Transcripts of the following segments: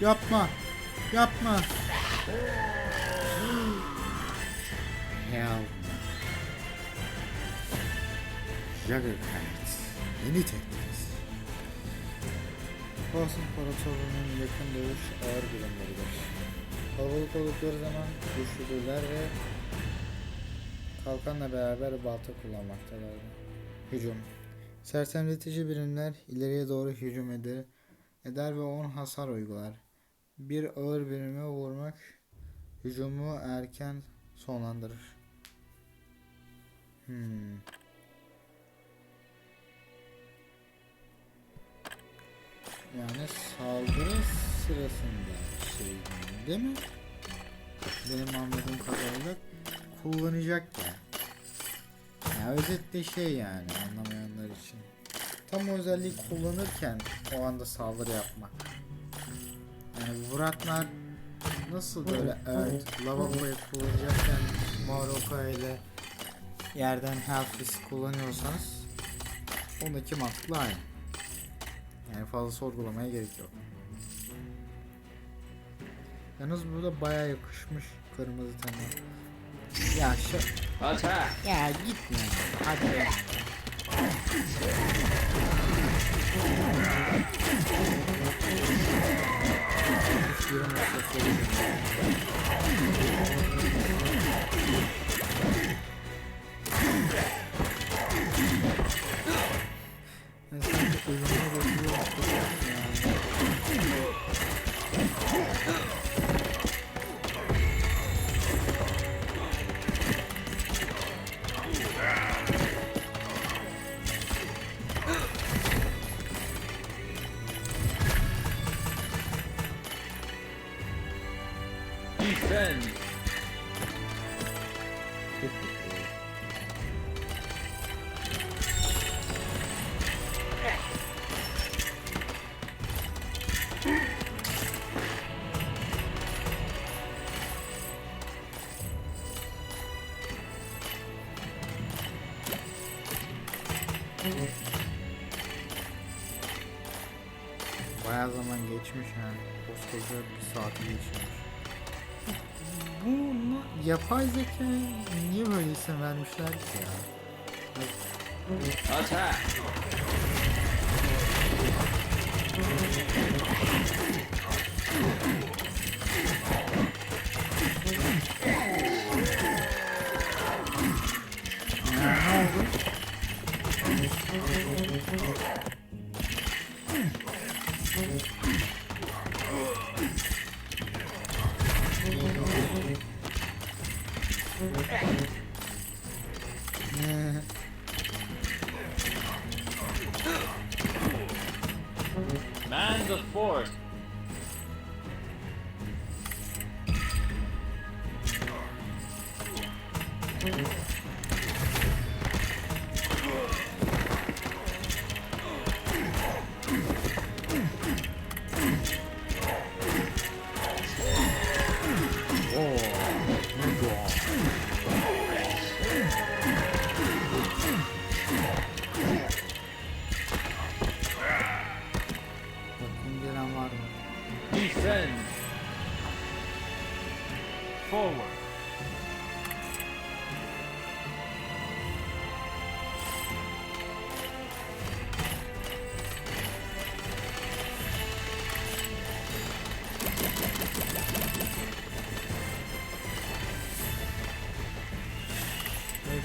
Yapma. Yapma. Hell. Juggernaut. Yeni tehdit. Boss İmparatorluğu'nun yakın dövüş ağır birimleridir. Kalabalık oldukları zaman güçlüdürler ve kalkanla beraber balta kullanmaktadırlar. Hücum. Sersemletici birimler ileriye doğru hücum eder, eder ve 10 hasar uygular. Bir ağır birime vurmak hücumu erken sonlandırır. Hmm. Yani saldırı sırasında şey değil mi? Benim anladığım kadarıyla kullanacak ya. Ya özetle şey yani anlamayanlar için. Tam o özelliği kullanırken o anda saldırı yapmak. Yani Vuratlar nasıl böyle evet lavaboya kullanacakken Maroka ile yerden Hellfist kullanıyorsanız ondaki mantıklı aynı. Yani fazla sorgulamaya gerek yok. Yalnız burada bayağı yakışmış kırmızı tema. Ya şu Attack! ya gitme. Hadi ya. Hiçbirim olsa söyleyeyim. Ben sanki ölümüne bakıyorum. Yani. Defend! Bayağı zaman geçmiş yani. Koskoca bir saati geçmiş. Bunu yapay zeka niye böyle isim vermişler ki ya? Attack! Thank you.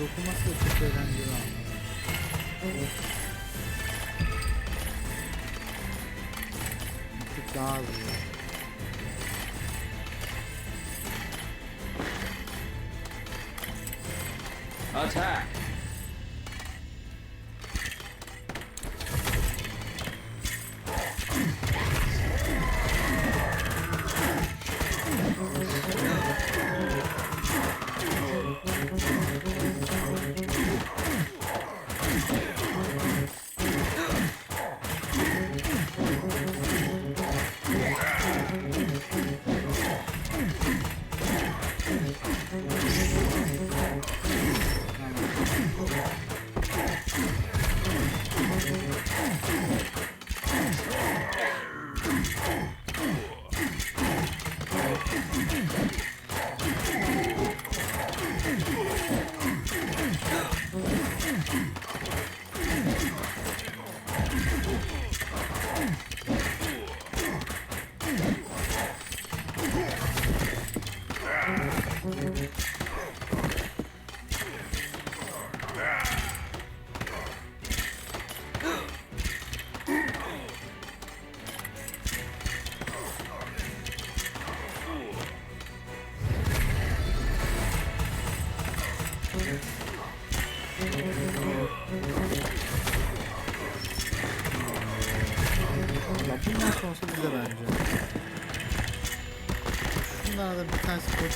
Dokunması da çok eğlenceli ama. Bir tık daha hızlı. Attack!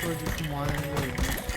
for just tomorrow.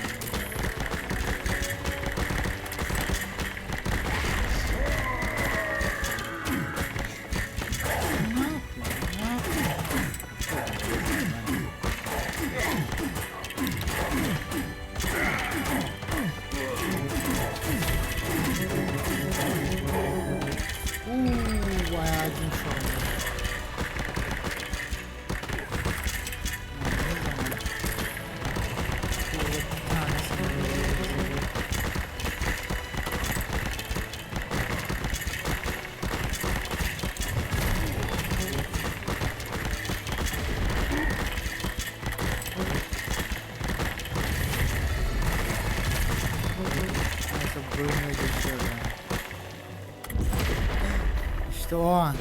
O an.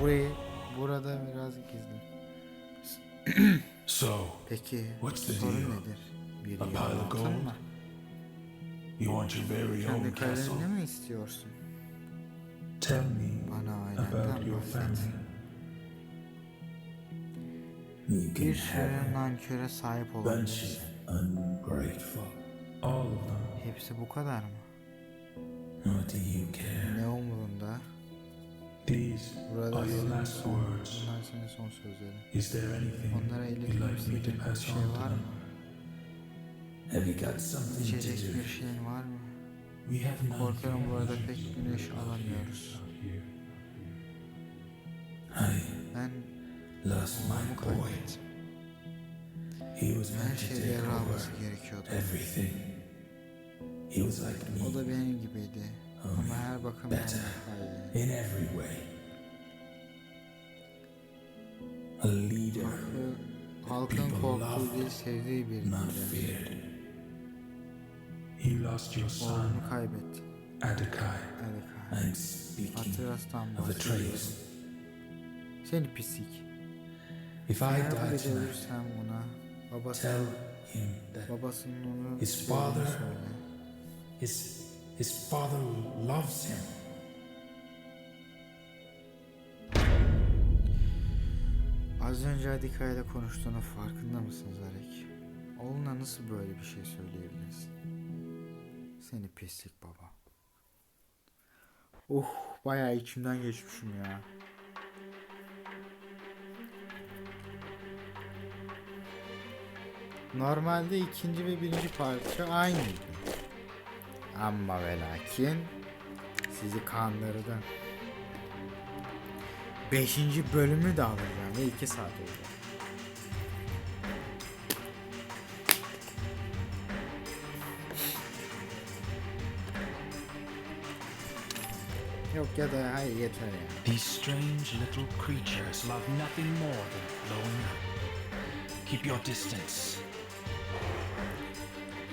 Burayı burada biraz gizli. So, Peki What's the sorun deal? nedir? Bir A pile of gold? mı? you want your very own Kendi castle? kaleni mi istiyorsun? Tell me Bana about ailenden your bahset. family. You Bir sürü nanköre sahip olabilir. bunch of ungrateful. All of them. Hepsi bu kadar mı? What do you care? These Burada are your last words. bunlar senin son sözlerin. Is there anything Onlara you'd iletmek like me istediğin to bir pass şey on to var them? Have you got something to İçecek do? bir şeyin var mı? We have none Korkarım here. burada pek güneş alamıyoruz. I Ben lost my boy. kaybettim. He was Her meant to take over gerekiyordu. everything. He was like O da me benim gibiydi. Ama her bakımdan better. daha iyi. in every way. A leader, Halkı- Halkın People korktuğu loved, değil sevdiği not biriydi. feared. He lost your son, Oğlunu kaybetti. Adekai. Erika. I'm speaking of bahsediyorum. Atreus. Seni pislik. If I Eğer bu die gece tonight, ölürsem ona babası, tell him that babasının onu His sevdiğini father- söyle. his his father loves him. Az önce Adika ile konuştuğunun farkında mısınız Arek? Oğluna nasıl böyle bir şey söyleyebilirsin? Seni pislik baba. Uh bayağı içimden geçmişim ya. Normalde ikinci ve birinci parça aynıydı. Ama ve lakin sizi kandırdım. Beşinci bölümü de alacağım ve iki saat olacak. Yok ya da hayır yeter ya. These strange little creatures love nothing more than blowing up. Keep your distance.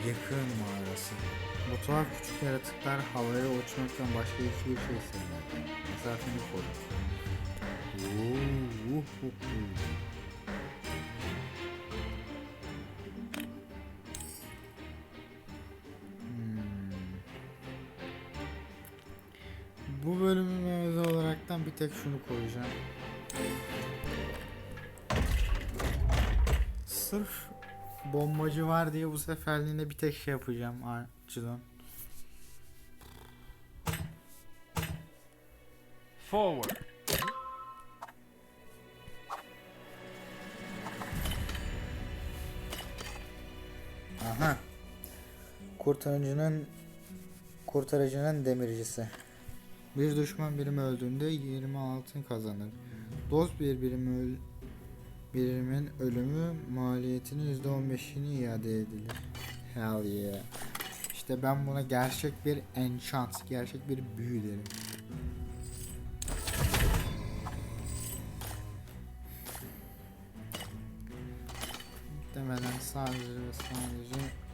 Yakın mağarası. Bu tuhaf küçük yaratıklar havaya uçmaktan başka hiçbir şey sevmez. Mesafeni koru. Uh, uh, uh. Hmm. Bu bölümüme özel olaraktan bir tek şunu koyacağım. Sırf bombacı var diye bu seferliğine bir tek şey yapacağım Archidon. Forward. Aha. Kurtarıcının kurtarıcının demircisi. Bir düşman birimi öldüğünde 20 altın kazanır. Dost bir birim öl birimin ölümü maliyetinin %15'ini iade edilir. Hell yeah. İşte ben buna gerçek bir enchant, gerçek bir büyü derim. Ölmeden sadece ve sadece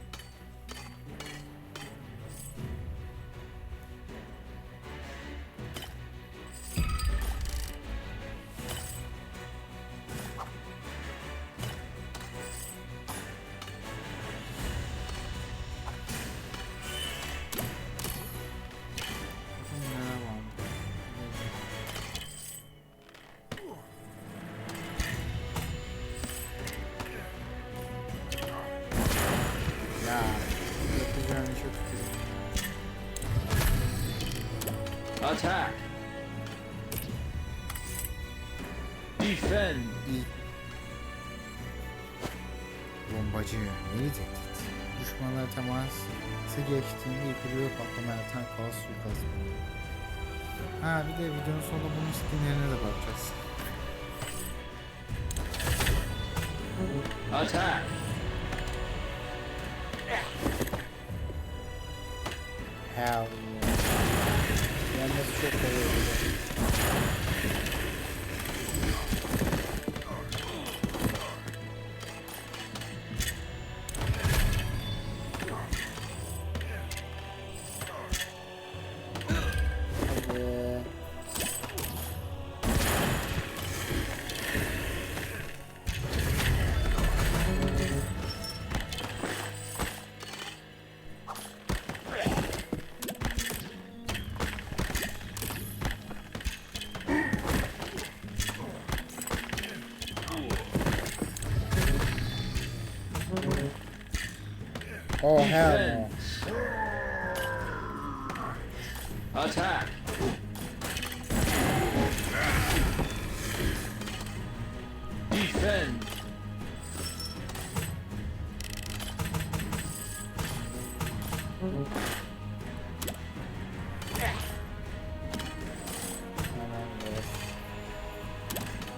tehdit. Düşmanlar teması geçtiğinde ipucu patlama yaratan kaos suikastı. Ha bir de videonun sonunda bunun skinlerine de bakacağız. Attack. Hell yeah. Yenmesi çok kolay Oh hell no. Attack. Defend.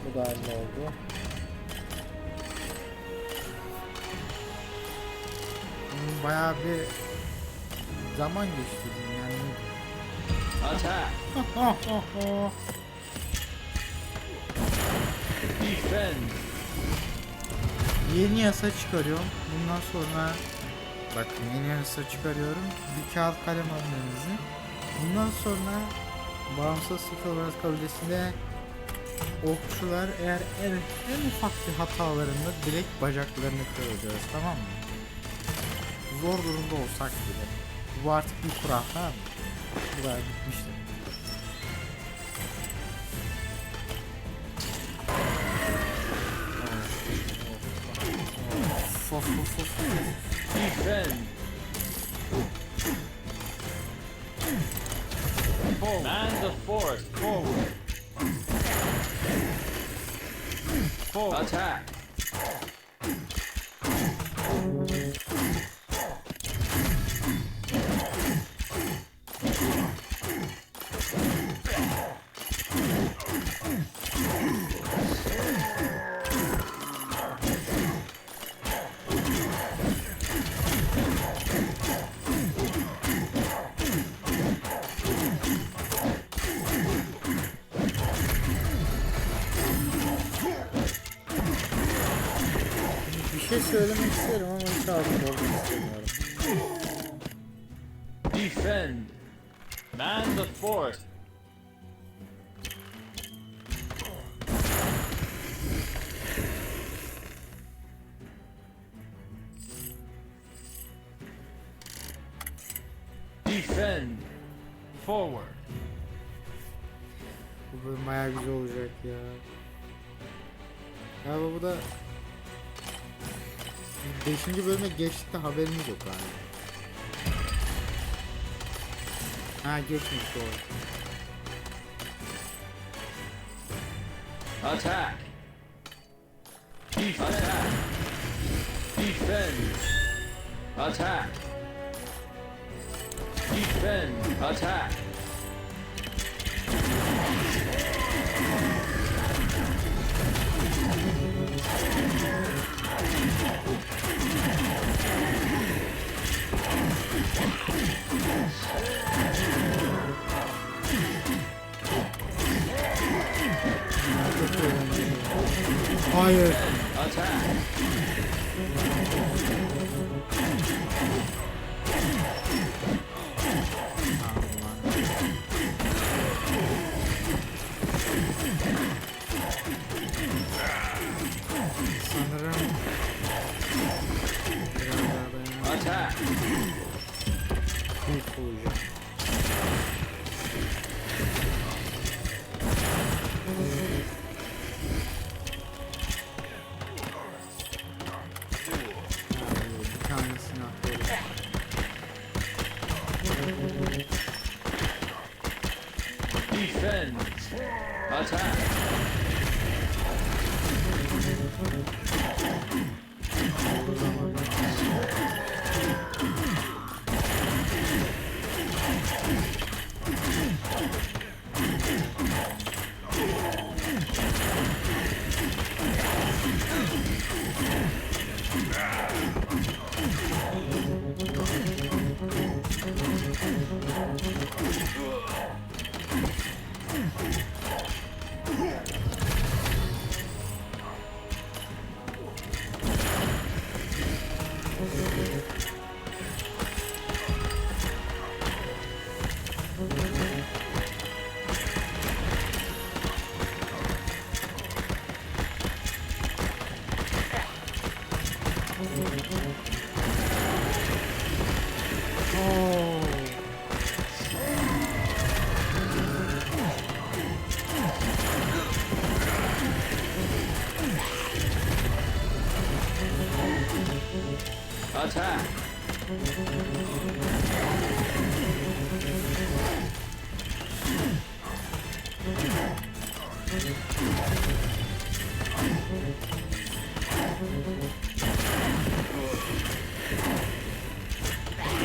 Bu da oldu. Bayağı bir zaman geçti yani. Attack. Defend. yeni yasa çıkarıyorum. Bundan sonra bakın yeni yasa çıkarıyorum. Bir kağıt kalem elinize. Bundan sonra bağımsız sıfır kabilesinde okçular eğer en, en ufak bir hatalarında direkt bacaklarını kıracağız tamam mı? Zor durumda olsak bile. Bu artık bir kural tamam mı? Bu kadar bitmiştir. Of, of, of, of. Man the force. Forward. Forward. Attack. Ağzım olmak istemiyorum. Defend. Man the force. Defend. Forward. Bu bölüm bayağı güzel olacak ya. Galiba bu da 5. bölüme geçtik de haberimiz yok galiba. Ha geçmiş doğru. Attack. Attack. Defend. Attack. Defend. Attack. Hayır. Attack.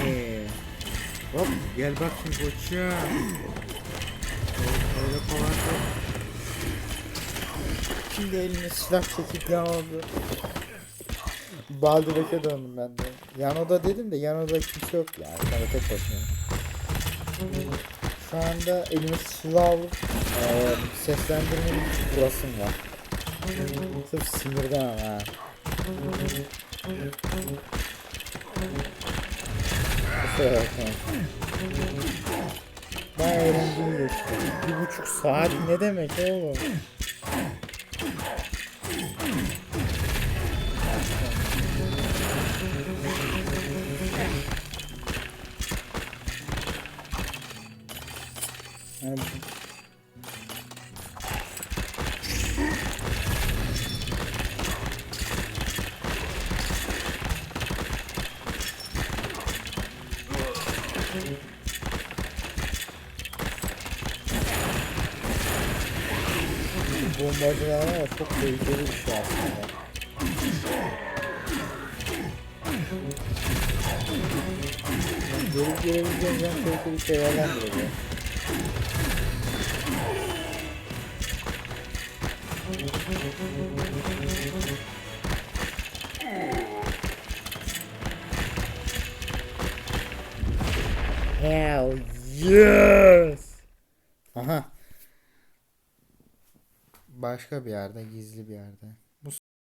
Ee, hop gel bakayım koçum. Öyle kolay değil. Şimdi elime silah çekip yan oldu. Baldur'a döndüm ben de. Yan oda dedim de yan oda kimse yok yani. Ben tek başımayım. Şu anda elime silah alıp eee seslendirme bir burasım var. Sırf sinirden ama ha. Kusura bakmayın. Bayağı eğlenceli geçti. Bir buçuk saat ne demek oğlum? Bombacılar çok tehlikeli bir şey aslında. Tehlikeli şeylerden biri. Hell yes! Başka bir yerde, gizli bir yerde.